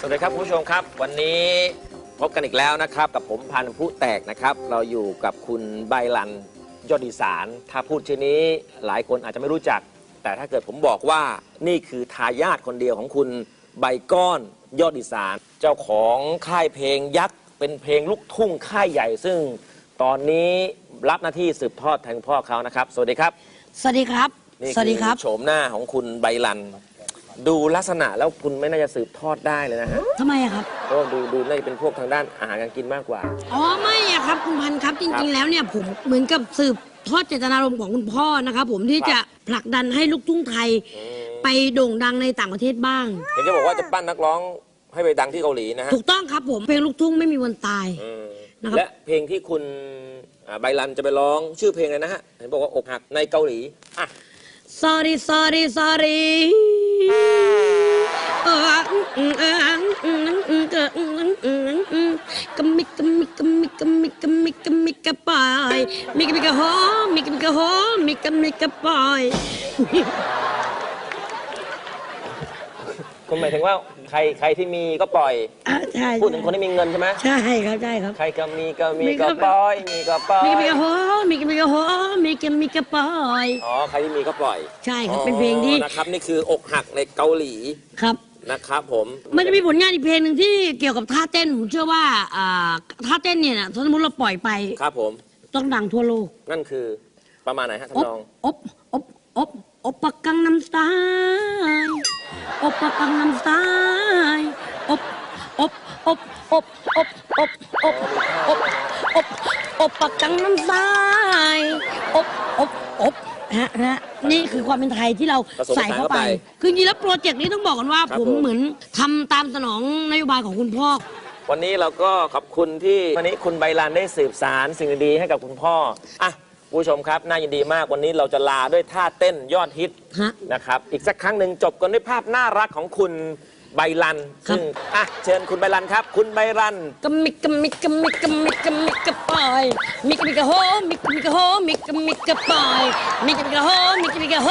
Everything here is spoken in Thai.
สวัสดีครับคุณผู้ชมครับ วันนี้พบกันอีกแล้วนะครับ กับผมพันธุ์ผู้แตกนะครับ เราอยู่กับคุณใบลันยอดอีสานถ้าพูดชื่อนี้หลายคนอาจจะไม่รู้จัก แต่ถ้าเกิดผมบอกว่านี่คือทายาทคนเดียวของคุณใบก้อนยอดอีสาน เจ้าของค่ายเพลงยักษ์เป็นเพลงลูกทุ่งค่ายใหญ่ ซึ่งตอนนี้รับหน้าที่สืบทอดแทนพ่อเขานะครับ สวัสดีครับ สวัสดีครับ นี่สวัสดีครับอโฉมหน้าของคุณใบลัน ดูลักษณะแล้วคุณไม่น่าจะสืบทอดได้เลยนะฮะทำไมอะครับ เพราะว่าดูดูน่าจะเป็นพวกทางด้านอาหารการกินมากกว่า อ๋อไม่อะครับคุณพันธุ์ครับจครัริง บๆ แล้วเนี่ยผมเหมือนกับสืบทอดเจตนารมณ์ของคุณพ่อนะครับผมที่ครับจะผลักดันให้ลูกทุ่งไทย ไปโด่งดังในต่างประเทศบ้าง เห็นจะบอกว่าจะปั้นนักร้องให้ไปดังที่เกาหลีนะฮะถูกต้องครับผมเพลงลูกทุ่งไม่มีวันตาย อืมนะครับ และเพลงที่คุณอ่าใบรันจะไปร้องชื่อเพลงอะไรนะฮะเห็นบอกว่าอกหักในเกาหลีอะ sorry sorry sorry กมิกมิกมิกมิกมิกมิกปายมิกมิกโฮมิกมิกโฮมิกมิกปายคุณหมายถึงว่าใครใครที่มีก็ปล่อยอะใช่พูดถึงคนที่มีเงินใช่ไหมใช่ครับใช่ครับใครก็มีก็มีก็ก็ปล่อย มีก็ปล่อยมิกะมิกะโฮมิกะมิกะโฮมิกะมิกะปายอ๋อใครที่มีก็ปล่อย ใช่ครับเป็นเพลงที่นะครับนี่คืออกหักในเกาหลีครับ นะครับผมมันจะมีผลงานอีกเพลงหนึ่งที่เกี่ยวกับท่าเต้น ผมเชื่อว่าอ่าท่าเต้นเนี่ยนะถ้าสมมติเราปล่อยไปครับผม ต้องดังทั่วโลกนั่นคือประมาณไหนฮะอบทำนอง อบอบอบอบปะกังน้ำสไตล์อบปะกังน้ำสไตล์อบอบอบอบอบอบอบอบอบอบปะกังน้ำสไตล์อบอบอบ ฮะนะนี่คือความเป็นไทยที่เราผสมผสานใส่เข้าไป เข้าไป คือจริงๆแล้วโปรเจกต์นี้ต้องบอกกันว่า ครับผมผม เหมือนทำตามสนองนโยบายของคุณพ่อ วันนี้เราก็ขอบคุณที่วันนี้คุณใบลานได้สืบสารสิ่งดีๆให้กับคุณพ่ออะผู้ชมครับน่ายินดีมากวันนี้เราจะลาด้วยท่าเต้นยอดฮิตฮะ นะครับ อีกสักครั้งหนึ่งจบกันด้วยภาพน่ารักของคุณ ใบลันครับ ซึ่งอะเชิญคุณใบลันครับ คุณใบลัน กะมิกะมิกะมิกะมิกะมิกะปอยมิกะมิกะโฮมิกะมิกะโฮมิกะมิกะปอยมิกะมิกะโฮมิกะมิกะโฮ